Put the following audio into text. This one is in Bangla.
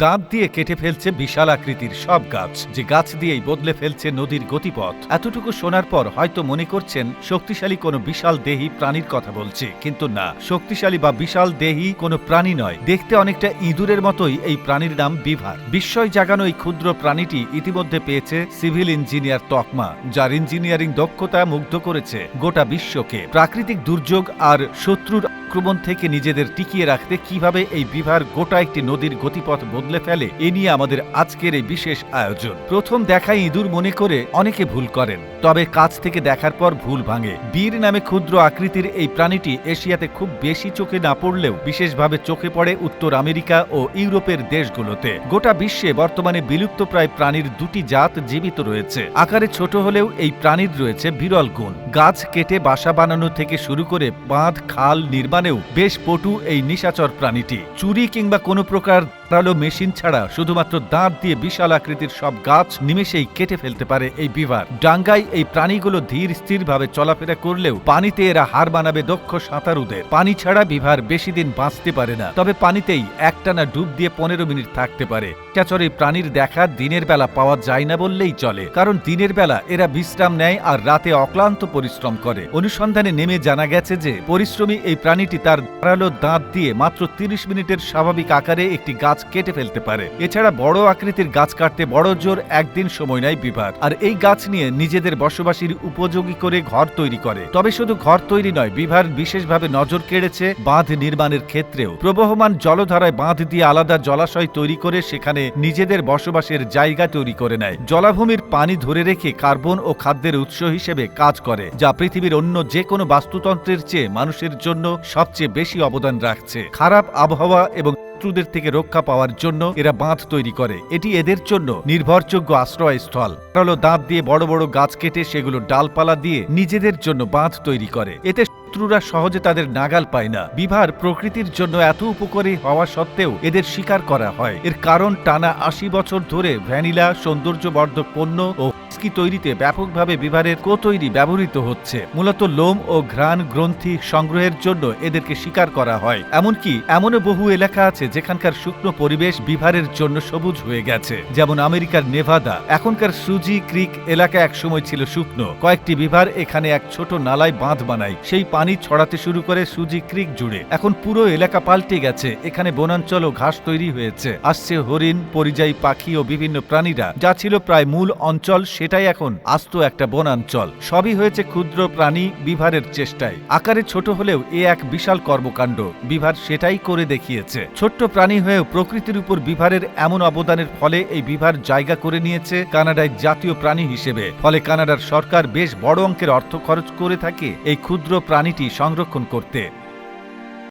দাঁত দিয়ে কেটে ফেলছে বিশাল আকৃতির সব গাছ, যে গাছ দিয়েই বদলে ফেলছে নদীর গতিপথ। এতটুকু শোনার পর হয়তো মনে করছেন, শক্তিশালী কোনো বিশাল দেহী প্রাণীর কথা বলছে, কিন্তু না। শক্তিশালী বা বিশাল দেহী কোনো প্রাণী নয়। দেখতে অনেকটা ইঁদুরের মতোই এই প্রাণীর নাম বিভার। বিস্ময় জাগানো এই ক্ষুদ্র প্রাণীটি ইতিমধ্যে পেয়েছে সিভিল ইঞ্জিনিয়ার তকমা, যার ইঞ্জিনিয়ারিং দক্ষতা মুগ্ধ করেছে গোটা বিশ্বকে। প্রাকৃতিক দুর্যোগ আর শত্রুর আক্রমণ থেকে নিজেদের টিকিয়ে রাখতে কীভাবে এই বিভার গোটা একটি নদীর গতিপথ বদলে ফেলে, এ নিয়ে আমাদের আজকের এই বিশেষ আয়োজন। প্রথম দেখায় ইঁদুর মনে করে অনেকে ভুল করেন। তবে কাছ থেকে দেখার পর ভুল ভাঙে। বীর নামে ক্ষুদ্র আকৃতির এই প্রাণীটি এশিয়াতে খুব বেশি চোখে না পড়লেও বিশেষভাবে চোখে পড়ে উত্তর আমেরিকা ও ইউরোপের দেশগুলোতে। গোটা বিশ্বে বর্তমানে বিলুপ্তপ্রায় প্রাণীর দুটি জাত জীবিত রয়েছে। আকারে ছোট হলেও এই প্রাণীর রয়েছে বিরল গুণ। গাছ কেটে বাসা বানানো থেকে শুরু করে বাঁধ, খাল নির্মাণেও বেশ পটু এই নিশাচর প্রাণীটি। চুরি কিংবা কোনো প্রকার ধারালো মেশিন ছাড়া শুধুমাত্র দাঁত দিয়ে বিশাল আকৃতির সব গাছ নিমেষেই কেটে ফেলতে পারে এই বিভার। ডাঙ্গায় এই প্রাণীগুলো ধীর স্থিরভাবে চলাফেরা করলেও পানিতে এরা হার মানাবে দক্ষ সাঁতারুদের। পানি ছাড়া বিভার বেশি দিন বাঁচতে পারে না। তবে পানিতেই একটানা ডুব দিয়ে পনেরো মিনিট থাকতে পারে। এই প্রাণীর দেখা দিনের বেলা পাওয়া যায় না বললেই চলে। কারণ দিনের বেলা এরা বিশ্রাম নেয় আর রাতে অক্লান্ত পরিশ্রম করে। অনুসন্ধানে নেমে জানা গেছে যে, পরিশ্রমী এই প্রাণীটি তার ধারালো দাঁত দিয়ে মাত্র তিরিশ মিনিটের স্বাভাবিক আকারে একটি গাছ কেটে ফেলতে পারে। এছাড়া বড় আকৃতির গাছ কাটতে বড় জোর একদিন সময় নেয় বিভার। আর এই গাছ নিয়ে নিজেদের বসবাসীর উপযোগী করে ঘর তৈরি করে। তবে শুধু ঘর তৈরি নয়, বিভার বিশেষভাবে নজর কেড়েছে বাঁধ নির্মাণের ক্ষেত্রেও। প্রবহমান জলধারায় বাঁধ দিয়ে আলাদা জলাশয় তৈরি করে সেখানে নিজেদের বসবাসের জায়গা তৈরি করে নেয়। জলাভূমির পানি ধরে রেখে কার্বন ও খাদ্যের উৎস হিসেবে কাজ করে, যা পৃথিবীর অন্য যে কোনো বাস্তুতন্ত্রের চেয়ে মানুষের জন্য সবচেয়ে বেশি অবদান রাখছে। খারাপ আবহাওয়া এবং শত্রুদের থেকে রক্ষা পাওয়ার জন্য এরা বাঁধ তৈরি করে। এটি এদের জন্য নির্ভরযোগ্য আশ্রয়স্থল। হলো দাঁত দিয়ে বড় বড় গাছ কেটে সেগুলো ডালপালা দিয়ে নিজেদের জন্য বাঁধ তৈরি করে। এতে শত্রুরা সহজে তাদের নাগাল পায় না। বিভার প্রকৃতির জন্য এত উপকারী হওয়া সত্ত্বেও এদের শিকার করা হয়। এর কারণ টানা আশি বছর ধরে ভ্যানিলা, সৌন্দর্যবর্ধক পণ্য ও হুইস্কি তৈরিতে ব্যাপকভাবে বিভারের কো তৈরি ব্যবহৃত হচ্ছে। মূলত লোম ও ঘ্রাণ গ্রন্থি সংগ্রহের জন্য এদেরকে শিকার করা হয়। এমনকি এমনও বহু এলাকা আছে যেখানকার শুকনো পরিবেশ বিভারের জন্য সবুজ হয়ে গেছে। যেমন আমেরিকার নেভাদা। এখনকার সুজি ক্রিক এলাকা একসময় ছিল শুকনো। কয়েকটি বিভার এখানে এক ছোট নালায় বাঁধ বানায়। সেই পানি ছড়াতে শুরু করে সুজি ক্রিক জুড়ে। এখন পুরো এলাকা পাল্টে গেছে। এখানে বনাঞ্চল ও ঘাস তৈরি হয়েছে। আসছে হরিণ, পরিযায়ী পাখি ও বিভিন্ন প্রাণীরা। যা ছিল প্রায় মূল অঞ্চল, সেটাই এখন আস্ত একটা বনাঞ্চল। সবই হয়েছে ক্ষুদ্র প্রাণী বিভারের চেষ্টায়। আকারে ছোট হলেও এ এক বিশাল কর্মকাণ্ড। বিভার সেটাই করে দেখিয়েছে। ছোট্ট প্রাণী হয়েও প্রকৃতির উপর বিভারের এমন অবদানের ফলে এই বিভার জায়গা করে নিয়েছে কানাডায় জাতীয় প্রাণী হিসেবে। ফলে কানাডার সরকার বেশ বড় অঙ্কের অর্থ খরচ করে থাকে এই ক্ষুদ্র প্রাণীটি সংরক্ষণ করতে